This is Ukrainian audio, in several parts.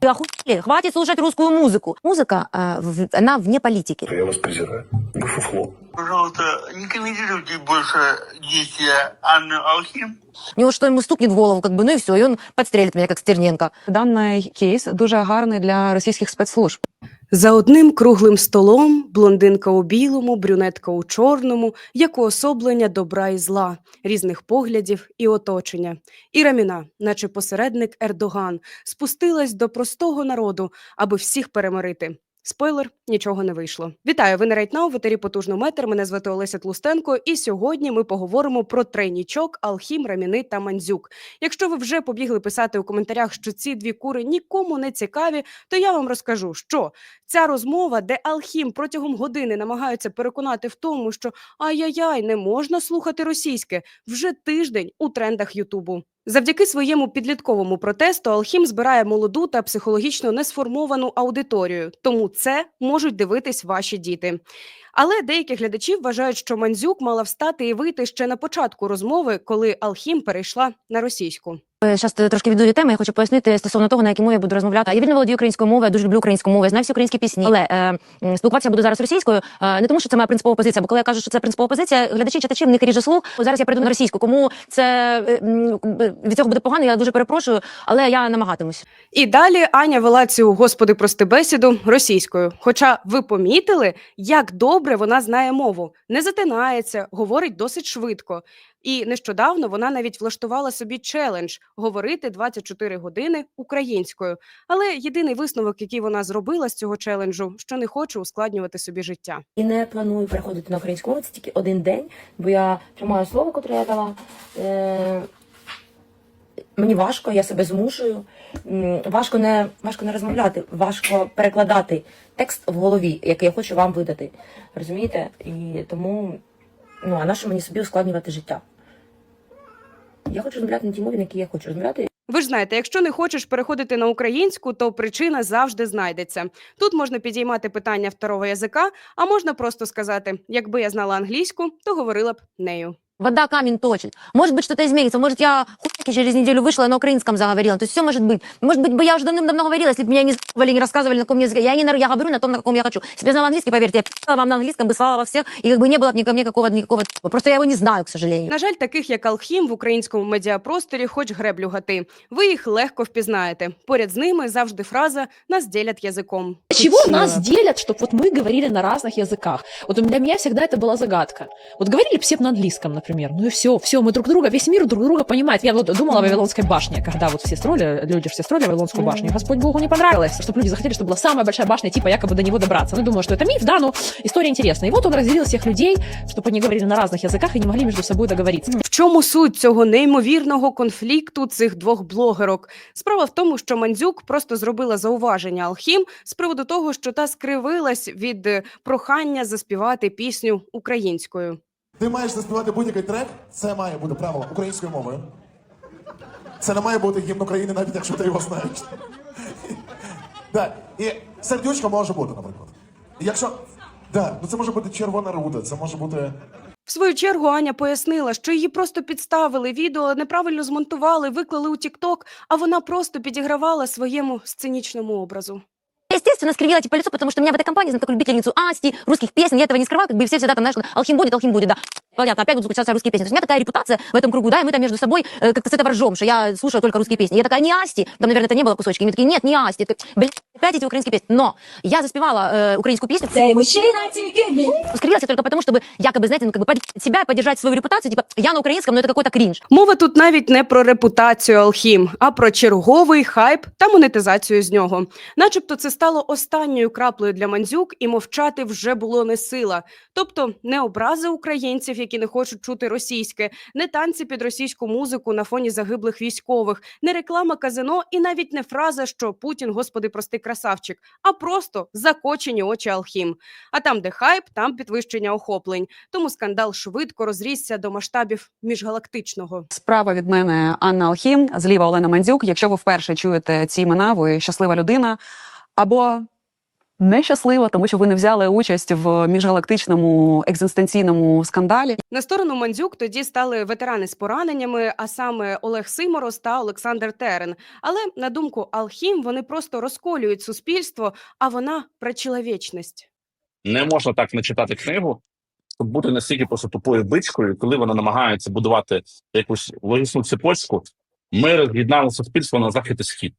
Вы охуели? Хватит слушать русскую музыку. Музыка, э, в- она вне политики. Я вас презираю. Вы фуфло. Пожалуйста, не комментируйте больше действия Анны Алхим. У него что ему стукнет в голову, как бы, ну и все, и он подстрелит меня, как Стерненко. Даний кейс дуже гарний для російських спецслужб. За одним круглим столом блондинка у білому, брюнетка у чорному, як уособлення добра і зла, різних поглядів і оточення. І Раміна, наче посередник Ердоган, спустилась до простого народу, аби всіх перемирити. Спойлер, нічого не вийшло. Вітаю, ви на Рейтнау, в етері потужно метр. Мене звати Олеся Тлустенко, і сьогодні ми поговоримо про тройнічок, Алхім, Раміни та Мандзюк. Якщо ви вже побігли писати у коментарях, що ці дві кури нікому не цікаві, то я вам розкажу, що Ця розмова, де Алхім протягом години намагаються переконати в тому, що ай-яй-яй, не можна слухати російське, вже тиждень у трендах Ютубу. Завдяки своєму підлітковому протесту Алхім збирає молоду та психологічно несформовану аудиторію, тому це можуть дивитись ваші діти. Але деякі глядачі вважають, що Мандзюк мала встати і вийти ще на початку розмови, коли Алхім перейшла на російську. Зараз трошки відійду від теми. Я хочу пояснити стосовно того, на якій мові я буду розмовляти. Я вільно володію українською мовою, я дуже люблю українську мову, я знаю всі українські пісні. Але е, спілкуватися буду зараз російською, е, не тому, що це моя принципова позиція, бо коли я кажу, що це принципова позиція, глядачі читачі не ріже слух. Зараз я перейду на російську. Кому це е, від цього буде погано, я дуже перепрошую, але я намагатимусь. І далі Аня вела цю господи прости бесіду російською. Хоча ви помітили, як добре вона знає мову, не затинається, говорить досить швидко. І нещодавно вона навіть влаштувала собі челендж говорити 24 години українською. Але єдиний висновок, який вона зробила з цього челенджу, що не хоче ускладнювати собі життя. І не планую переходити на українську мову, це тільки один день, бо я тримаю слово, яке я дала. Е, мені важко, я себе змушую. Важко не, важко не розмовляти, важко перекладати текст в голові, який я хочу вам видати. Розумієте? І тому, ну, а нащо мені собі ускладнювати життя? Я хочу розмовляти на тій мові, на якій я хочу розмовляти. Ви ж знаєте, якщо не хочеш переходити на українську, то причина завжди знайдеться. Тут можна підіймати питання второго язика, а можна просто сказати: якби я знала англійську, то говорила б нею Вода камень точит. Может быть, что-то изменится. Может, я хуйки через неделю вышла и на украинском заговорила. То есть все может быть. Может быть, бы я уже давным-давно говорила, если бы меня не заебали, не рассказывали, на каком языке. Я, не, на- я говорю на том, на каком я хочу. Если бы я знала английский, поверьте, я писала вам на английском, бы слала во всех, и как бы не было бы никого, никакого, никакого... Просто я его не знаю, к сожалению. На жаль, таких як Алхім в українському медіапросторі, хоч греблю гати. Ви їх легко впізнаєте. Поряд з ними завжди фраза нас ділять язиком. Чего нас делят, чтобы вот мы говорили на разных языках? Вот для меня всегда это была загадка. Вот говорили бы все на английском, например, ну и все, все, мы друг друга, весь мир друг друга понимает. Я вот думала о Вавилонской башне, когда вот все строили, люди же все строили Вавилонскую башню. Господь Богу не понравилось, чтобы люди захотели, чтобы была самая большая башня, типа якобы до него добраться. Ну, думаю, что это миф, да, но история интересная. И вот он разделил всех людей, чтобы они говорили на разных языках и не могли между собой договориться. В чому суть цього неймовірного конфлікту цих двох блогерок? Справа в тому, що Мандзюк просто зробила зауваження Алхім з приводу того, що та скривилась від е, прохання заспівати пісню українською. Ти маєш заспівати будь-який трек, це має бути правило українською мовою. Це не має бути гімн України, навіть якщо ти його знаєш. Так, і сердючка може бути, наприклад. Якщо. Да, ну це може бути червона руда, це може бути. В свою чергу Аня пояснила, що її просто підставили, відео неправильно змонтували, виклали у Тікток, а вона просто підігравала своєму сценічному образу. Я, естественно, скривила типа лицо, потому что меня в этой компании знают как любительницу Асти, русских песен. Я этого не скрываю, как бы и все всегда там, знаешь, Алхим будет, Алхим будет, да. Понятно, опять будут включаться русские песни. То есть у меня такая репутация в этом кругу, да, и мы там между собой э, как-то с этого ржем, что я слушаю только русские песни. Я такая, не Асти, там, наверное, это не было кусочки. И мне такие, нет, не Асти. Я такая, Блядь, опять эти украинские песни. Но я заспевала э, украинскую песню. Скривилась я только потому, чтобы якобы, знаете, ну, как бы поддержать себя, поддержать свою репутацию. Типа, я на украинском, но это какой-то кринж. Мова тут навіть не про репутацію Алхім, а про черговий хайп та монетизацію з нього. Начебто це стало останньою краплею для Мандзюк, і мовчати вже було не сила. Тобто не образи українців, які не хочуть чути російське, не танці під російську музику на фоні загиблих військових, не реклама казино і навіть не фраза, що Путін, господи, простий красавчик, а просто закочені очі Алхім. А там, де хайп, там підвищення охоплень. Тому скандал швидко розрісся до масштабів міжгалактичного. Справа від мене Анна Алхім, зліва Олена Мандзюк. Якщо ви вперше чуєте ці імена, ви щаслива людина. Або нещаслива, тому що ви не взяли участь в міжгалактичному екзистенційному скандалі. На сторону Мандзюк тоді стали ветерани з пораненнями, а саме Олег Симорос та Олександр Терен. Але на думку Алхім, вони просто розколюють суспільство, а вона про чоловічність. Не можна так не читати книгу, щоб бути настільки просто тупою бичкою, коли вона намагається будувати якусь логічну цепочку. Ми роз'єднали суспільство на захід і схід.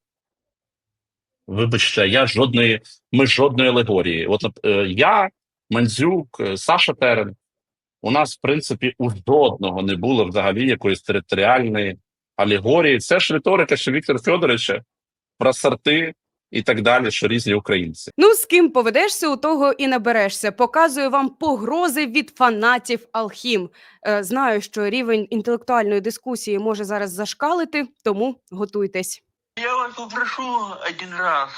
Вибачте, я жодної, ми жодної алегорії. От е, я, Мандзюк, е, Саша Терен. У нас, в принципі, у жодного не було взагалі якоїсь територіальної алегорії. Це ж риторика, що Віктора Федоровича про сорти і так далі, що різні українці. Ну, з ким поведешся, у того і наберешся. Показую вам погрози від фанатів Алхім. Е, знаю, що рівень інтелектуальної дискусії може зараз зашкалити, тому готуйтесь. Я вас попрошу один раз,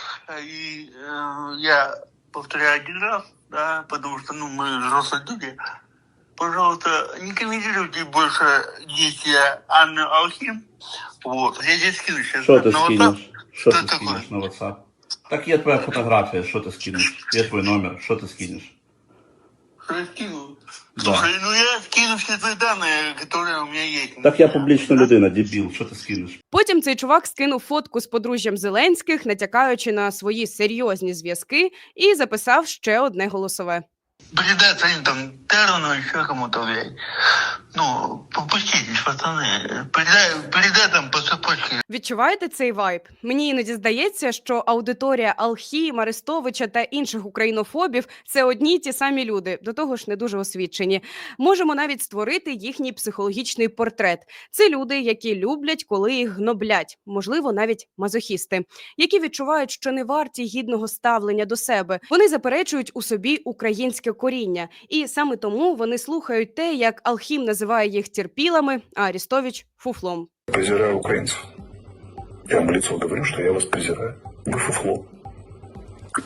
и э, я повторяю один раз, да, потому что, ну, мы взрослые люди. Пожалуйста, не комментируйте больше действия Анны Алхим. Вот, я здесь скину сейчас. Що ти на WhatsApp. скинеш? Що Що ти таке? скинеш на WhatsApp? Так є твоя фотографія, що ти скинеш? Є твій номер, що ти скинеш? Скину? Да. Слушай, ну я скину все твои данные, которые у меня есть. Так я публічна людина, дебіл, що ти скинеш? Потім цей чувак скинув фотку з подружжям Зеленських, натякаючи на свої серйозні зв'язки, і записав ще одне голосове. Передай своим там Терону, еще кому-то, блядь. Ну, попуститесь, пацаны. Передай, передай там по цепочке. Відчуваєте цей вайб? Мені іноді здається, що аудиторія Алхім, Арестовича та інших українофобів це одні й ті самі люди, до того ж не дуже освічені. Можемо навіть створити їхній психологічний портрет. Це люди, які люблять, коли їх гноблять, можливо, навіть мазохісти, які відчувають, що не варті гідного ставлення до себе. Вони заперечують у собі українське коріння, і саме тому вони слухають те, як Алхім називає їх терпилами, а Арестович фуфлом. Презираю украинцев. Я вам в лицо говорю, что я вас презираю. Вы фуфло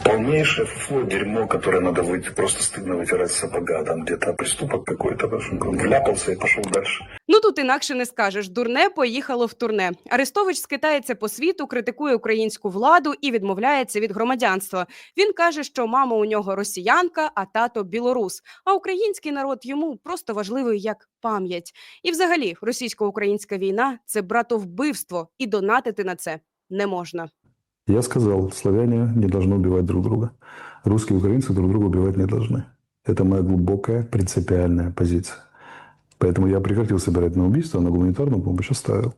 Полнейшее фуфло, дерьмо, которое надо выйти, просто стыдно вытирать с сапога, там где-то проступок какой-то, да, что он вляпался и пошел дальше. Ну тут інакше не скажеш. Дурне поїхало в турне. Арестович скитається по світу, критикує українську владу і відмовляється від громадянства. Він каже, що мама у нього росіянка, а тато білорус. А український народ йому просто важливий як пам'ять. І, взагалі, російсько-українська війна це братовбивство, і донатити на це не можна. Я сказал, славяне не должны убивать друг друга. Русские и украинцы друг друга убивать не должны. Это моя глубокая принципиальная позиция. Поэтому я прекратил собирать на убийство, а на гуманитарную помощь оставил.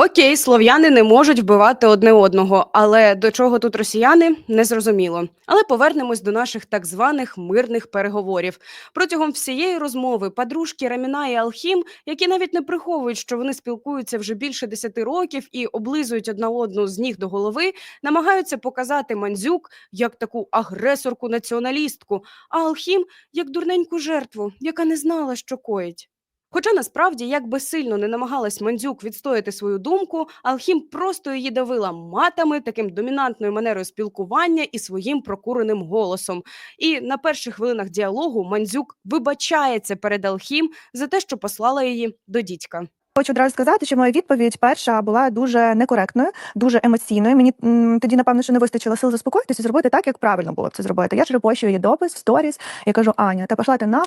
Окей, слов'яни не можуть вбивати одне одного, але до чого тут росіяни не зрозуміло. Але повернемось до наших так званих мирних переговорів. Протягом всієї розмови подружки Раміна і Алхім, які навіть не приховують, що вони спілкуються вже більше десяти років і облизують одна одну з ніг до голови, намагаються показати Мандзюк як таку агресорку націоналістку, а Алхім як дурненьку жертву, яка не знала, що коїть. Хоча насправді, як би сильно не намагалась Мандзюк відстояти свою думку, Алхім просто її давила матами, таким домінантною манерою спілкування і своїм прокуреним голосом. І на перших хвилинах діалогу Мандзюк вибачається перед Алхім за те, що послала її до дідька. Хочу одразу сказати, що моя відповідь перша була дуже некоректною, дуже емоційною. Мені м, тоді, напевно, що не вистачило сил заспокоїтися і зробити так, як правильно було б це зробити. Я ж репощую її допис в сторіс. Я кажу, Аня, та пішла ти на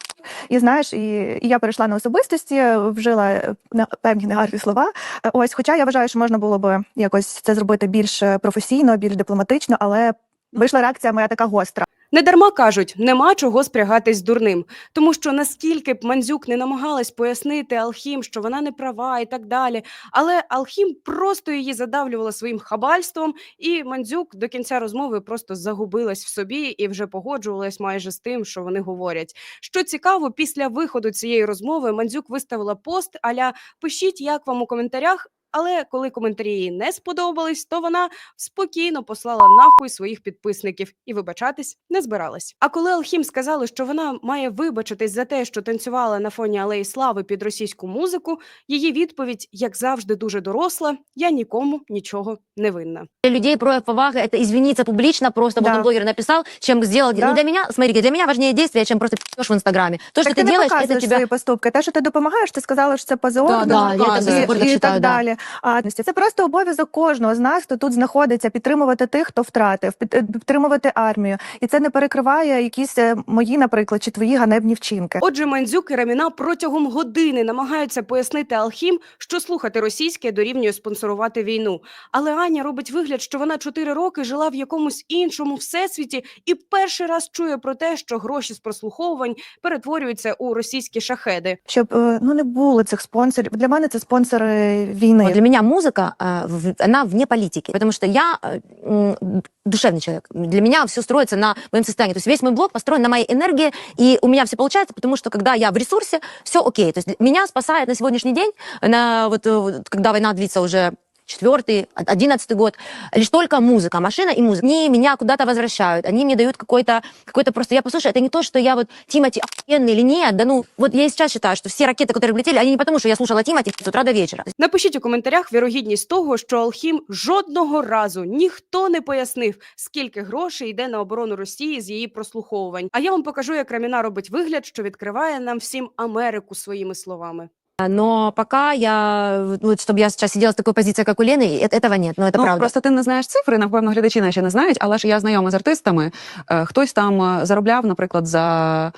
і знаєш, і, і я перейшла на особистості, вжила е, на певні негарні слова. Е, Ось, хоча я вважаю, що можна було б якось це зробити більш е, професійно, більш дипломатично, але вийшла реакція моя така гостра. Недарма кажуть, нема чого спрягатись дурним, тому що наскільки б Мандзюк не намагалась пояснити Алхім, що вона не права і так далі, але Алхім просто її задавлювала своїм хабальством, і Мандзюк до кінця розмови просто загубилась в собі і вже погоджувалась майже з тим, що вони говорять. Що цікаво, після виходу цієї розмови Мандзюк виставила пост аля пишіть, як вам у коментарях. Але коли коментарі їй не сподобались, то вона спокійно послала нахуй своїх підписників і вибачатись не збиралась. А коли Алхім сказали, що вона має вибачитись за те, що танцювала на фоні алеї слави під російську музику, її відповідь, як завжди, дуже доросла: я нікому нічого не винна. Для людей прояв поваги это извиниться публично, просто вот Да. он блогер написал, чем сделал. Да. Ну, для меня, смотрите, для меня важнее действие, чем просто пи***ешь в Инстаграме. То, что так ты ти не делаешь, это показуєш тебя... свої поступки. Те, що ти допомагаєш, ти сказала, що це позор, Да, да, я это до і, сих пор так і считаю, так да. далі. адності. Це просто обов'язок кожного з нас, хто тут знаходиться, підтримувати тих, хто втратив, е, підтримувати армію. І це не перекриває якісь е, мої, наприклад, чи твої ганебні вчинки. Отже, Мандзюк і Раміна протягом години намагаються пояснити Алхім, що слухати російське дорівнює спонсорувати війну. Але Аня робить вигляд, що вона чотири роки жила в якомусь іншому всесвіті і перший раз чує про те, що гроші з прослуховувань перетворюються у російські шахеди. Щоб е, ну не було цих спонсорів. Для мене це спонсори війни. Вот для меня музыка, э, в- она вне политики, потому что я э, м, душевный человек. Для меня все строится на моем состоянии. То есть весь мой блог построен на моей энергии, и у меня все получается, потому что когда я в ресурсе, все окей. То есть меня спасает на сегодняшний день, на, вот, э, вот, когда война длится уже четвертый, одиннадцатый год, лишь только музыка, машина и музыка. Они меня куда-то возвращают, они мне дают какой-то, какой-то просто, я послушаю, это не то, что я вот Тимати охуенный или нет, да ну, вот я и сейчас считаю, что все ракеты, которые влетели, они не потому, что я слушала Тимати с утра до вечера. Напишіть у коментарях вірогідність того, що Алхім жодного разу ніхто не пояснив, скільки грошей йде на оборону Росії з її прослуховувань. А я вам покажу, як Раміна робить вигляд, що відкриває нам всім Америку своїми словами. Но пока я, вот, чтобы я сейчас сидела с такой позиции, как у Лены, э- этого нет, но это ну, правда. Просто ти не знаєш цифри, напевно, глядачі наші не знають, але ж я знайома з артистами. Е, Хтось там е, заробляв, наприклад, за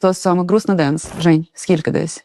то саме грустно денс. Жень, скільки десь?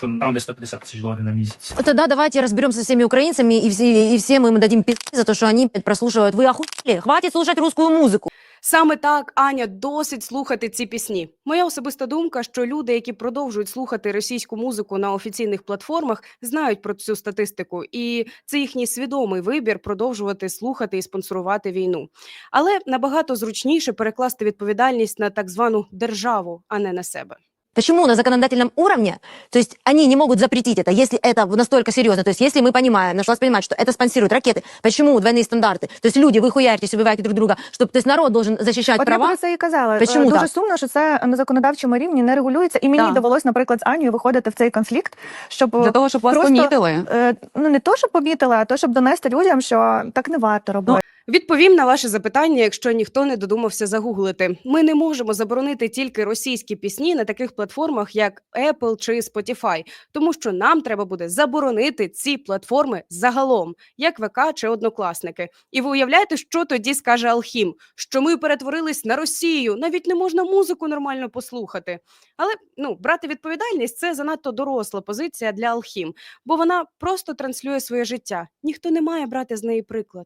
Там десь 150 тисяч доларів на місяць. Тогда давайте разберемся со всеми украинцами и, все, и всем им дадим пизды за то, что они блядь, прослушивают. Вы охуели? Хватит слушать русскую музыку. Саме так Аня досить слухати ці пісні. Моя особиста думка, що люди, які продовжують слухати російську музику на офіційних платформах, знають про цю статистику, і це їхній свідомий вибір продовжувати слухати і спонсорувати війну. Але набагато зручніше перекласти відповідальність на так звану державу, а не на себе. Почему на законодательном уровне, то есть они не могут запретить это, если это настолько серьезно, то есть если мы понимаем, наш власть понимает, что это спонсируют ракеты, почему двойные стандарты? То есть люди, вы хуяритесь, убиваете друг друга, чтобы, то есть народ должен защищать От я права. про це і казала. Почему Е, Дуже так? сумно, що це на законодавчому рівні не регулюється. І мені Так. довелось, наприклад, з Анією виходити в цей конфлікт, щоб Для того, щоб вас просто, помітили. е, ну не то, щоб помітили, а то, щоб донести людям, що так не варто робити. Відповім на ваше запитання, якщо ніхто не додумався загуглити. Ми не можемо заборонити тільки російські пісні на таких платформах, як Apple чи Spotify, тому що нам треба буде заборонити ці платформи загалом, як ВК чи однокласники. І ви уявляєте, що тоді скаже Алхім? Що ми перетворились на Росію, навіть не можна музику нормально послухати. Але ну брати відповідальність це занадто доросла позиція для Алхім, бо вона просто транслює своє життя. Ніхто не має брати з неї приклад.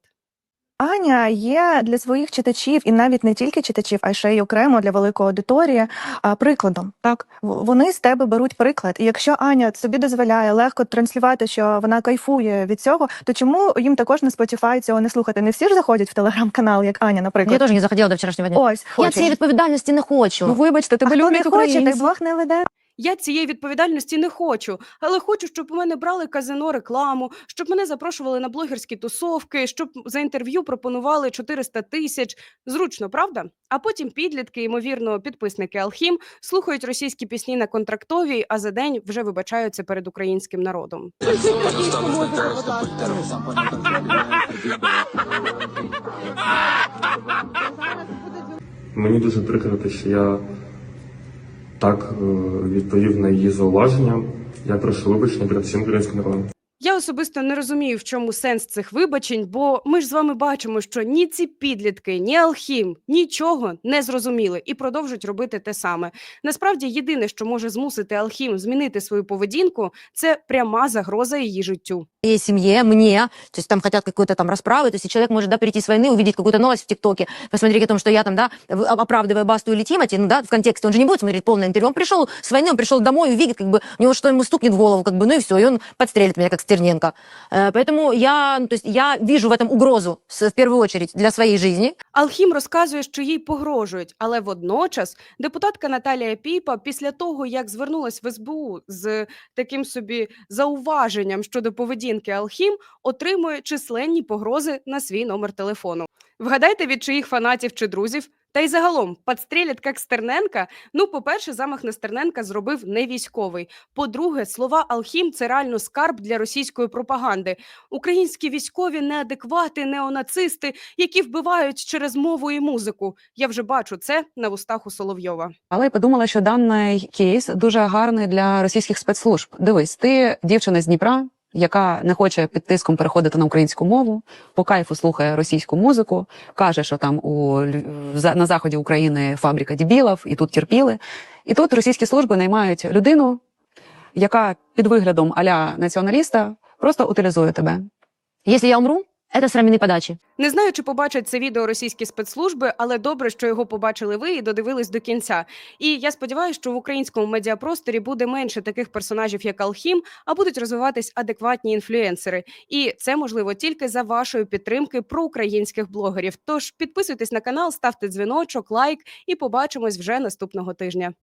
Аня є для своїх читачів, і навіть не тільки читачів, а ще й окремо для великої аудиторії прикладом. Так вони з тебе беруть приклад. І якщо Аня собі дозволяє легко транслювати, що вона кайфує від цього, то чому їм також на Spotify цього не слухати? Не всі ж заходять в телеграм-канал, як Аня, наприклад. Я тоже не заходила до вчерашнего дня. Ось Я цієї відповідальності не хочу. Ну, вибачте, а тебе хто не люблять хоче, той українці. блог не веде. Я цієї відповідальності не хочу, але хочу, щоб у мене брали казино рекламу, щоб мене запрошували на блогерські тусовки, щоб за інтерв'ю пропонували 400 тисяч. Зручно, правда? А потім підлітки, ймовірно, підписники Алхім, слухають російські пісні на контрактовій, а за день вже вибачаються перед українським народом. Мені дуже прикро, що я так е, відповів на її зауваження. Я прошу вибачення перед всім українським народом. Я особисто не розумію, в чому сенс цих вибачень, бо ми ж з вами бачимо, що ні ці підлітки, ні Алхім нічого не зрозуміли і продовжують робити те саме. Насправді, єдине, що може змусити Алхім змінити свою поведінку, це пряма загроза її життю. моей семье, мне, то есть там хотят какой-то там расправы, то есть и человек может, да, прийти с войны, увидеть какую-то новость в ТикТоке, посмотреть о том, что я там, да, в- оправдываю Басту или Тимати, ну, да, в контексте, он же не будет смотреть полное интервью, он пришел с войны, он пришел домой, увидит, как бы, у него что ему стукнет в голову, как бы, ну и все, и он подстрелит меня, как Стерненко. Э, Поэтому я, ну, то есть я вижу в этом угрозу, с- в первую очередь, для своей жизни, Алхім розказує, що їй погрожують, але водночас депутатка Наталія Піпа, після того як звернулась в СБУ з таким собі зауваженням щодо поведінки Алхім, отримує численні погрози на свій номер телефону. Вгадайте, від чиїх фанатів чи друзів? Та й загалом, подстрілять як Стерненка. Ну, по-перше, замах на Стерненка зробив не військовий. По-друге, слова Алхім це реально скарб для російської пропаганди. Українські військові неадеквати, неонацисти, які вбивають через мову і музику. Я вже бачу це на вустах у Соловйова. Але я подумала, що даний кейс дуже гарний для російських спецслужб. Дивись, ти дівчина з Дніпра, яка не хоче під тиском переходити на українську мову, по кайфу слухає російську музику, каже, що там у на заході України фабрика дібілов, і тут терпіли. І тут російські служби наймають людину, яка під виглядом аля націоналіста просто утилізує тебе. Якщо я умру, это с раминой подачи. Не знаю, чи побачать це відео російські спецслужби, але добре, що його побачили ви і додивились до кінця. І я сподіваюся, що в українському медіапросторі буде менше таких персонажів, як Алхім, а будуть розвиватись адекватні інфлюенсери. І це можливо тільки за вашої підтримки проукраїнських блогерів. Тож підписуйтесь на канал, ставте дзвіночок, лайк і побачимось вже наступного тижня.